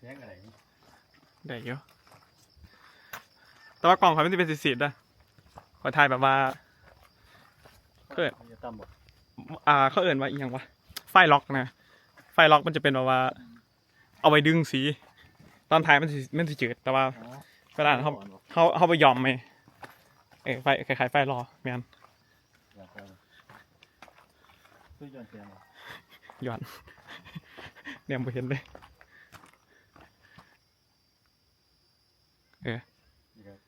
สียงอะไรนี่ได้อยู่แต่ว่ากล่องเขาไม่ได้เป็นสีๆนะขอถ่ายแบบว่า เกิด จะตั้มบอกอ่าเขาเอ่นว่าอีหยังวะไฟล็อกนะ ไฟล็อกมันจะเป็นแบบว่า เอาไว้ดึงสี ตอนถ่ายมันสิมันสิจืดแต่ว่าอ๋อเวลาเขาเขาเขาไปยอมไหมเออไฟคล้ายๆไฟรอแมนอยากไปคือย้อนเสียงเหรอย้อนเนี่ยบ่เห็นเลย นี่ครับ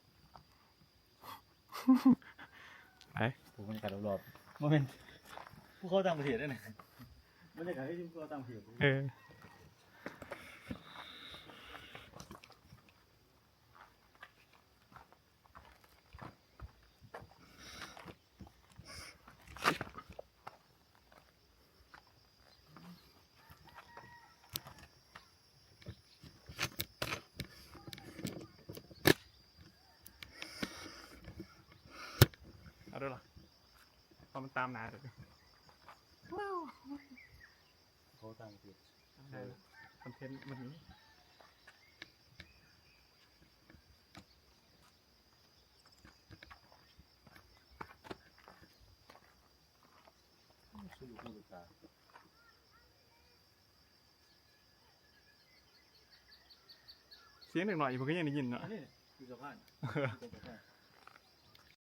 ไปผมบรรยากาศรอบๆโมเมนต์ผู้เขาต่างประเทศด้วยนะบรรยากาศที่ผู้เขาต่างประเทศเออ เอาด้วยเหรอพอมันตามหนาเลยเขาต่างประเทศได้คอนเทนต์วันนี้สุดลูกตาเสียงหนึ่งหน่อยผมก็ยังได้ยินเนาะอันนี้อยู่สะพานอยู่ตรงสะพาน